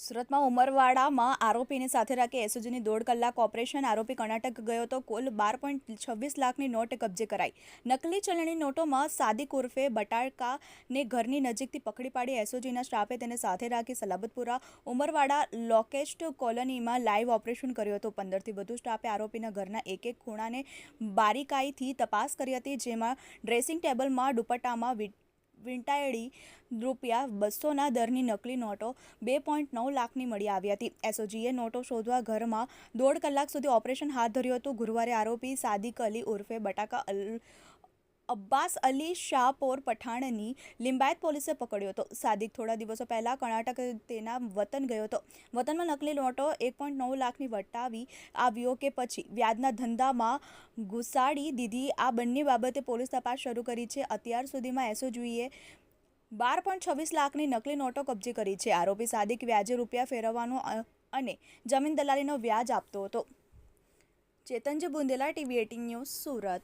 સુરતમાં ઉમરવાડામાં આરોપીને સાથે રાખી એસઓજીની દોઢ કલાક ઓપરેશન. આરોપી કર્ણાટક ગયો તો કુલ બાર પોઈન્ટ છવ્વીસ લાખની નોટ કબજે કરાઈ. નકલી ચલણી નોટોમાં સાદિક ઉર્ફે બટાકાને ઘરની નજીકથી પકડી પાડી એસઓજીના સ્ટાફે તેને સાથે રાખી સલાબતપુરા ઉમરવાડા લોકેસ્ટ કોલોનીમાં લાઈવ ઓપરેશન કર્યું હતું. પંદરથી વધુ સ્ટાફે આરોપીના ઘરના એક એક ખૂણાને બારીકાઈથી તપાસ કરી હતી, જેમાં ડ્રેસિંગ ટેબલમાં દુપટ્ટામાં વી રૂપિયા બસોના દરની નકલી નોટો બે પોઈન્ટ નવ લાખની મળી આવી હતી. એસઓજીએ નોટો શોધવા ઘરમાં દોઢ કલાક સુધી ઓપરેશન હાથ ધર્યું હતું. ગુરુવારે આરોપી સાદિક અલી ઉર્ફે બટાકા અલ અબ્બાસ અલી શાહપોર પઠાણની લિંબાયત પોલીસે પકડ્યો હતો. સાદિક થોડા દિવસો પહેલાં કર્ણાટક તેના વતન ગયો હતો. વતનમાં નકલી નોટો એક પોઈન્ટ નવ લાખની વટાવી આવ્યો કે પછી? વ્યાજના ધંધામાં ઘુસાડી દીધી. આ બંને બાબતે પોલીસ તપાસ શરૂ કરી છે. અત્યાર સુધીમાં એસઓજીએ બાર પોઈન્ટ છવ્વીસ લાખની નકલી નોટો કબજે કરી છે. આરોપી સાદિક વ્યાજે રૂપિયા ફેરવવાનો અને જમીન દલાલીનો વ્યાજ આપતો હતો. Chetanji Bundela, TV eighteen news Surat.